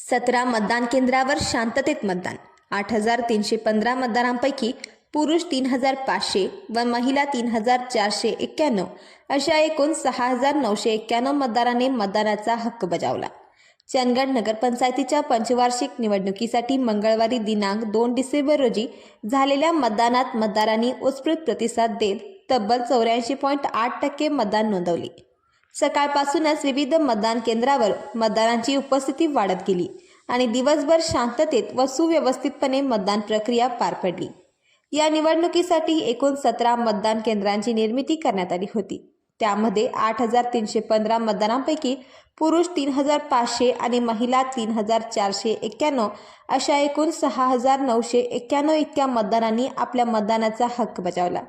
सतरा मतदान केंद्रावर शांततेत मतदान. आठ हजार तीनशे पंधरा मतदारांपैकी पुरुष तीन हजार पाचशे व महिला तीन हजार चारशे एक्क्याण्णव अशा एकूण सहा हजार नऊशे एक्क्याण्णव मतदारांनी मतदानाचा हक्क बजावला. चंदगड नगरपंचायतीच्या पंचवार्षिक निवडणुकीसाठी मंगळवारी दिनांक दोन डिसेंबर रोजी झालेल्या मतदानात मतदारांनी उत्स्फूर्त प्रतिसाद देत तब्बल चौऱ्याऐंशी पॉईंट आठ टक्के मतदान नोंदवले. सकाळपासूनच विविध मतदान केंद्रावर मतदारांची उपस्थिती वाढत गेली आणि दिवसभर शांततेत व सुव्यवस्थितपणे मतदान प्रक्रिया पार पडली. या निवडणुकीसाठी एकूण सतरा मतदान केंद्रांची निर्मिती करण्यात आली होती. त्यामध्ये आठ हजार तीनशे पंधरा मतदारांपैकी पुरुष तीन हजार पाचशे आणि महिला तीन हजार चारशे एक्क्याण्णव अशा एकूण सहा हजार नऊशे एक्क्याण्णव इतक्या मतदारांनी आपल्या मतदानाचा हक्क बजावला.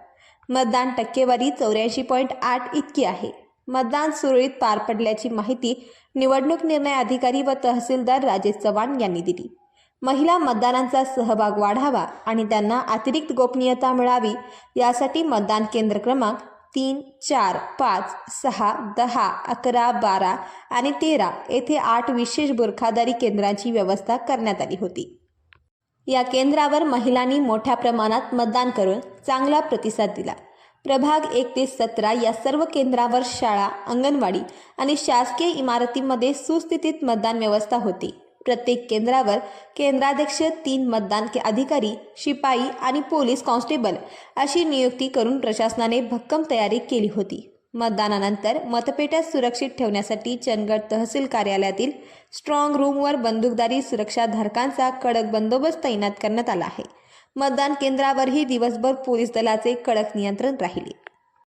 मतदान टक्केवारी चौऱ्याऐंशी पॉईंट आठ इतकी आहे. मतदान सुरळीत पार पडल्याची माहिती निवडणूक निर्णय अधिकारी व तहसीलदार राजेश चव्हाण यांनी दिली. महिला मतदारांचा सहभाग वाढावा आणि त्यांना अतिरिक्त गोपनीयता मिळावी यासाठी मतदान केंद्र क्रमांक तीन चार पाच सहा दहा अकरा बारा आणि तेरा येथे आठ विशेष बुरखादारी केंद्रांची व्यवस्था करण्यात आली होती. या केंद्रावर महिलांनी मोठ्या प्रमाणात मतदान करून चांगला प्रतिसाद दिला. प्रभाग एक ते सतरा या सर्व केंद्रावर शाळा अंगणवाडी आणि शासकीय इमारतीमध्ये सुस्थितीत मतदान व्यवस्था होती. प्रत्येक केंद्रावर केंद्राध्यक्ष तीन मतदान के अधिकारी शिपाई आणि पोलीस कॉन्स्टेबल अशी नियुक्ती करून प्रशासनाने भक्कम तयारी केली होती. मतदानानंतर मतपेट्या सुरक्षित ठेवण्यासाठी चंदगड तहसील कार्यालयातील स्ट्रॉंग रूमवर बंदूकदारी सुरक्षाधारकांचा कडक बंदोबस्त तैनात करण्यात आला आहे. मतदान केंद्रावरही दिवसभर पोलीस दलाचे कडक नियंत्रण राहिले.